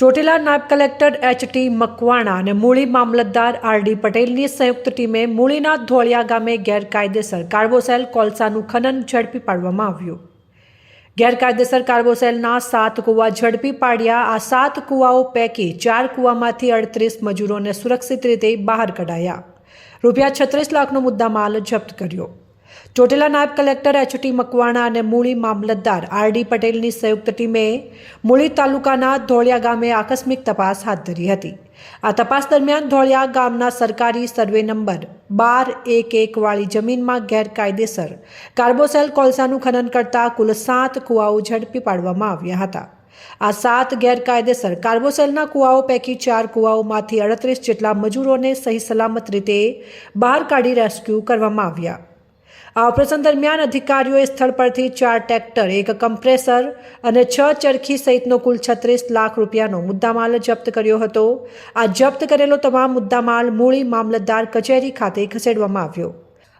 ચોટીલા નાયબ collector H T Makwana અને મૂળી મામલતદાર R D પટેલની સંયુક્ત ટીમે મૂળીના ધોળિયા ગામે ગેરકાયદેસર કાર્બોસેલ કોલસાનું ખનન ઝડપી પાડવામાં આવ્યું. ગેરકાયદેસર કાર્બોસેલના સાત કૂવા ઝડપી પાડ્યા, આ સાત કૂવાઓ પૈકી ચાર કૂવામાંથી અડત્રીસ મજૂરોને સુરક્ષિત રીતે બહાર કઢાયા. રૂપિયા છત્રીસ લાખનો મુદ્દામાલ જપ્ત કર્યો. ચોટીલા નાયબ કલેક્ટર એચ ટી મકવાણા અને મૂળી મામલતદાર આર ડી પટેલની સંયુક્ત ટીમે મૂળી તાલુકાના ધોળિયા ગામે આકસ્મિક તપાસ હાથ ધરી હતી. આ તપાસ દરમિયાન ધોળિયા ગામના સરકારી સર્વે નંબર બાર એક એક વાળી જમીનમાં ગેરકાયદેસર કાર્બોસેલ કોલસાનું ખનન કરતા કુલ સાત કુવાઓ ઝડપી પાડવામાં આવ્યા હતા. આ સાત ગેરકાયદેસર કાર્બોસેલના કુવાઓ પૈકી ચાર કુવાઓમાંથી અડત્રીસ જેટલા મજૂરોને સહી સલામત રીતે બહાર કાઢી રેસ્ક્યુ કરવામાં આવ્યા. આ ઓપરેશન દરમિયાન અધિકારીઓએ સ્થળ પરથી ચાર ટ્રેક્ટર, એક કમ્પ્રેસર અને છ ચરખી સહિતનો કુલ છત્રીસ લાખ રૂપિયાનો મુદ્દામાલ જપ્ત કર્યો હતો. આ જપ્ત કરેલો તમામ મુદ્દામાલ મૂળી મામલતદાર કચેરી ખાતે ખસેડવામાં આવ્યો.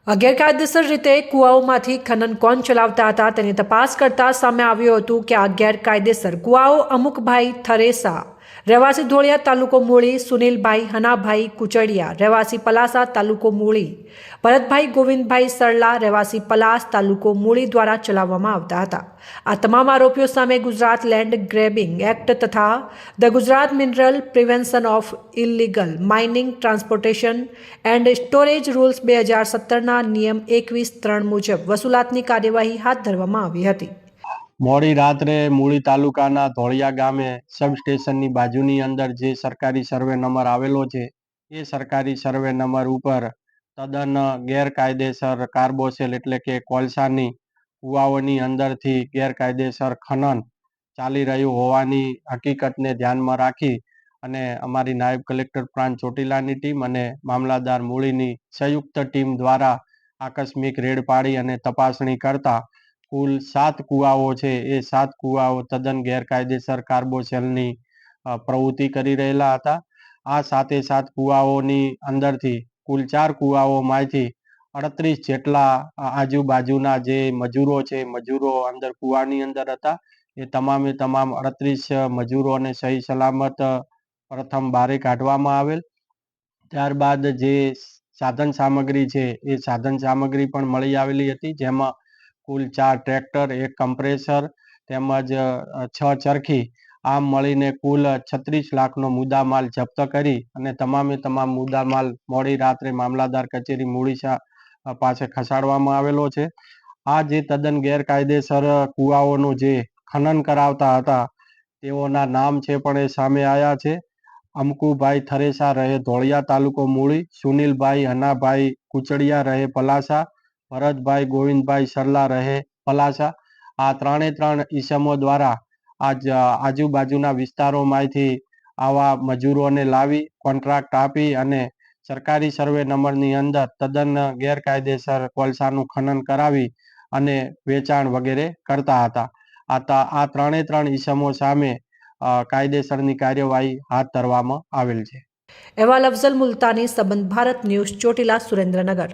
અગેરકાયદેસર ગેરકાયદેસર રીતે કુવાઓમાંથી ખનન કોણ ચલાવતા હતા તેની તપાસ કરતા સામે આવ્યું હતું કે આ ગેરકાયદેસર કુવાઓ અમુકભાઈ થરેસા રહેવાસી ધોળિયા તાલુકો મૂળી, સુનિલભાઈ, હનાભાઈ, કુચડિયા, રહેવાસી પલાસા તાલુકો મૂળી, ભરતભાઈ, ગોવિંદભાઈ સરલા, રહેવાસી પલાસ તાલુકો મૂળી દ્વારા ચલાવવામાં આવતા હતા. આ તમામ આરોપીઓ સામે ગુજરાત લેન્ડ ગ્રેબિંગ એક્ટ તથા the Gujarat mineral prevention of illegal mining transportation and storage rules બે હજાર સત્તરના નિયમ એકવીસ ત્રણ મુજબ વસૂલાતની કાર્યવાહી હાથ ધરવામાં આવી હતી. મોડી રાત્રે મૂળી તાલુકાના ધોળિયા ગામે સબસ્ટેશનની બાજુની અંદર જે સરકારી સર્વે નંબર આવેલો છે, એ સરકારી સર્વે નંબર ઉપર તદ્દન ગેરકાયદેસર કાર્બોસેલ એટલે કે કોલસાની કુવાઓની અંદરથી ગેરકાયદેસર ખનન ચાલી રહ્યું હોવાની હકીકતને ધ્યાનમાં રાખી અને અમારી નાયબ કલેક્ટર પ્રાંત ચોટીલાની ટીમ અને મામલાદાર મૂળીની સંયુક્ત ટીમ દ્વારા આકસ્મિક રેડ પાડી અને તપાસણી કરતા કુલ સાત કુવાઓ છે. એ સાત કુવાઓ તદ્દન ગેરકાયદેસર કાર્બોસેલની પ્રવૃત્તિ કરી રહેલા હતા. આ સાતે સાત કુવાઓની અંદરથી કુલ ચાર કુવાઓમાંથી અડત્રીસ જેટલા આજુબાજુના જે મજૂરો છે, મજૂરો અંદર કુવાની અંદર હતા. એ તમામે તમામ અડત્રીસ મજૂરોને સહી સલામત પ્રથમ બારે કાઢવામાં આવેલ. ત્યારબાદ જે સાધન સામગ્રી છે, એ સાધન સામગ્રી પણ મળી આવેલી હતી. જેમાં કુલ ચાર ટ્રેક્ટર, એક કમ્પ્રેસર તેમજ છ ચરખી. આમ મળીને કુલ છત્રીસ લાખનો મુદ્દામાલ જપ્ત કરી અને તમામે તમામ મુદ્દામાલ મોડી રાત્રે મામલાદાર કચેરી મૂળીસા પાસે ખસાડવામાં આવેલો છે. આ જે તદ્દન ગેરકાયદેસર કુવાઓનું જે ખનન કરાવતા હતા, તેઓના નામ છે પણ એ સામે આવ્યા છે. અમકુભાઈ થરેસા રહે ધોળિયા તાલુકો મૂળી, સુનિલભાઈ હનાભાઈ કુચડિયા રહે પલાસા ભરતભાઈ, ગોવિંદભાઈ સરલા રહે, પલાસા. આ ત્રણે ત્રણ ઈસમો દ્વારા આજ આજુબાજુના વિસ્તારોમાંથી આવા મજૂરોને લાવી કોન્ટ્રાક્ટ આપી અને સરકારી સર્વે નંબરની અંદર તદ્દન ગેરકાયદેસર કોલસાનું ખનન કરાવી અને વેચાણ વગેરે કરતા હતા. આ આ ત્રણે ત્રણ ઈસમો સામે કાયદેસરની કાર્યવાહી હાથ ધરવામાં આવેલ છે. અહેવાલ અફઝલ મુલતાની સંબંધ ભારત ન્યૂઝ ચોટીલા સુરેન્દ્રનગર.